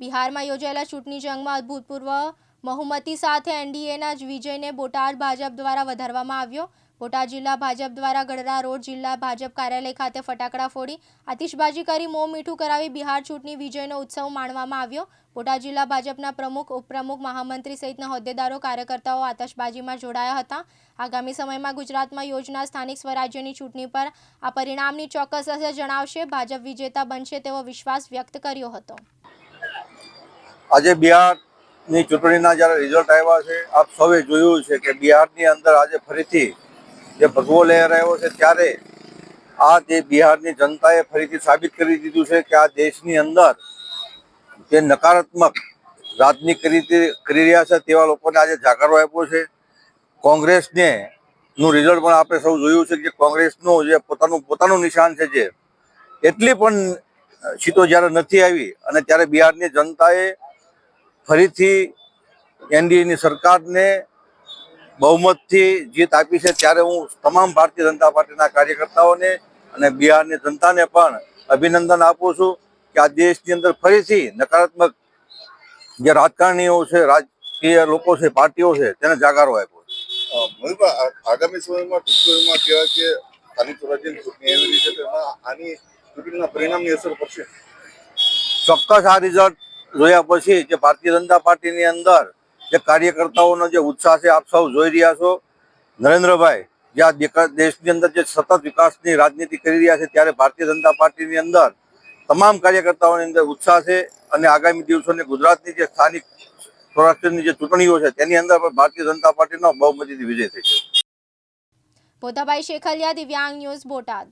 બિહારમાં યોજાયેલા ચૂંટણી જંગમાં અભૂતપૂર્વ બહુમતી સાથે એનડીએના જ વિજયને બોટાદ ભાજપ દ્વારા વધારવામાં આવ્યો. બોટાદ જિલ્લા ભાજપ દ્વારા ગઢડા રોડ જિલ્લા ભાજપ કાર્યાલય ખાતે ફટાકડા ફોડી આતિશબાજી કરી મોં મીઠું કરાવી બિહાર ચૂંટણી વિજયનો ઉત્સવ માણવામાં આવ્યો. બોટાદ જિલ્લા ભાજપના પ્રમુખ, ઉપપ્રમુખ, મહામંત્રી સહિતના હોદ્દેદારો, કાર્યકર્તાઓ આતશબાજીમાં જોડાયા હતા. આગામી સમયમાં ગુજરાતમાં યોજના સ્થાનિક સ્વરાજ્યની ચૂંટણી પર આ પરિણામની ચોક્કસ અસર જણાવશે. ભાજપ વિજેતા બનશે તેવો વિશ્વાસ વ્યક્ત કર્યો હતો. આજે બિહારની ચૂંટણીના જ્યારે રિઝલ્ટ આવ્યા છે, આપ સૌએ જોયું છે કે બિહારની અંદર આજે ફરીથી જે ભગવો લહેરાયો છે, ત્યારે આ જે બિહારની જનતાએ ફરીથી સાબિત કરી દીધું છે કે આ દેશની અંદર જે નકારાત્મક રાજનીતિ કરી કરી રહ્યા છે તેવા લોકોને આજે જાગરો આપ્યો છે. કોંગ્રેસને નું રિઝલ્ટ પણ આપણે સૌ જોયું છે કે કોંગ્રેસનું જે પોતાનું પોતાનું નિશાન છે જે, એટલી પણ સીટો જ્યારે નથી આવી અને ત્યારે બિહારની જનતાએ ફરીથી એનડીએની સરકારને બહુમતથી જીત આપી છે. ત્યારે હું તમામ ભારતીય જનતા પાર્ટીના કાર્યકર્તાઓને અને બિહારની જનતાને પણ અભિનંદન આપું છું કે આ દેશની અંદર ફરીથી નકારાત્મક જે રાજકારણીઓ છે રાજકીય લોકો છે પાર્ટીઓ છે તેને જાગારો આપ્યો આગામી સમયમાં ટૂંક સમયમાં કહેવાય કે સ્થાનિક સ્વરાજ્યની ચૂંટણી આવી રહી છે તેમાં આની ચૂંટણીના પરિણામની અસર પડશે? ચોક્કસ આ રિઝલ્ટ જોયા પછી જે ભારતીય જનતા પાર્ટીની અંદર જે કાર્યકર્તાઓનો જે ઉત્સાહ છે, આપ સૌ જોઈ રહ્યા છો. નરેન્દ્રભાઈ, જે આ દેશની અંદર જે સતત વિકાસની રાજનીતિ કરી રહ્યા છે, ત્યારે ભારતીય જનતા પાર્ટીની અંદર તમામ કાર્યકર્તાઓની અંદર ઉત્સાહ છે અને આગામી દિવસોની ગુજરાતની જે સ્થાનિક સ્વરાષ્ટ્રની જે ચૂંટણીઓ છે, તેની અંદર પણ ભારતીય જનતા પાર્ટીનો બહુમતીથી વિજય દિવ્યાંગ ન્યૂઝ બોટાદ.